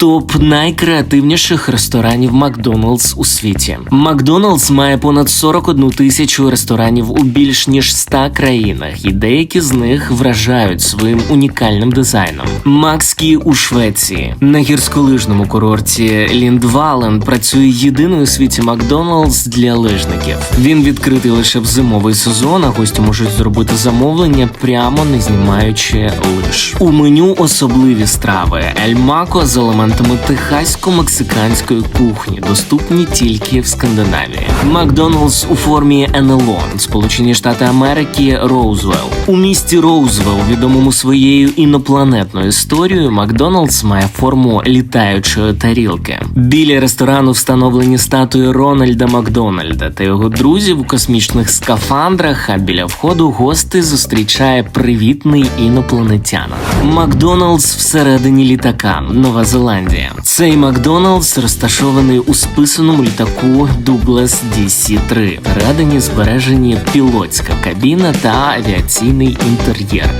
Топ найкреативніших ресторанів Макдоналдс у світі. Макдоналдс має понад 41 тисячу ресторанів у більш ніж 100 країнах, і деякі з них вражають своїм унікальним дизайном. Макскі у Швеції на гірськолижному курорті Ліндвален працює єдиний у світі Макдоналдс для лижників. Він відкритий лише в зимовий сезон, а гості можуть зробити замовлення прямо не знімаючи лиж. У меню особливі страви Ель Мако з елементами техасько-мексиканської кухні, доступні тільки в Скандинавії. Макдоналдс у формі НЛО, Сполучені Штати Америки, Роузвелл. У місті Роузвелл, відомому своєю інопланетною історією, Макдоналдс має форму літаючої тарілки. Біля ресторану встановлені статуї Рональда Макдональда та його друзів у космічних скафандрах. А біля входу гостей зустрічає привітний інопланетянин. Макдоналдс всередині літака, Нова Зеландія. Цей Макдоналдс розташований у списаному літаку Douglas DC-3. Всередині збережені пілотська кабіна та авіаційний інтер'єр.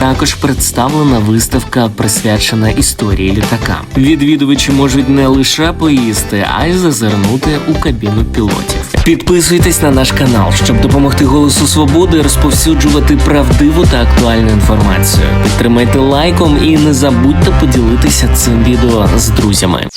Також представлена виставка, присвячена історії літака. Відвідувачі можуть не лише поїсти, а й зазирнути у кабіну пілотів. Підписуйтесь на наш канал, щоб допомогти голосу свободи розповсюджувати правдиву та актуальну інформацію. Підтримайте лайком і не забудьте поділитися цим відео з друзями.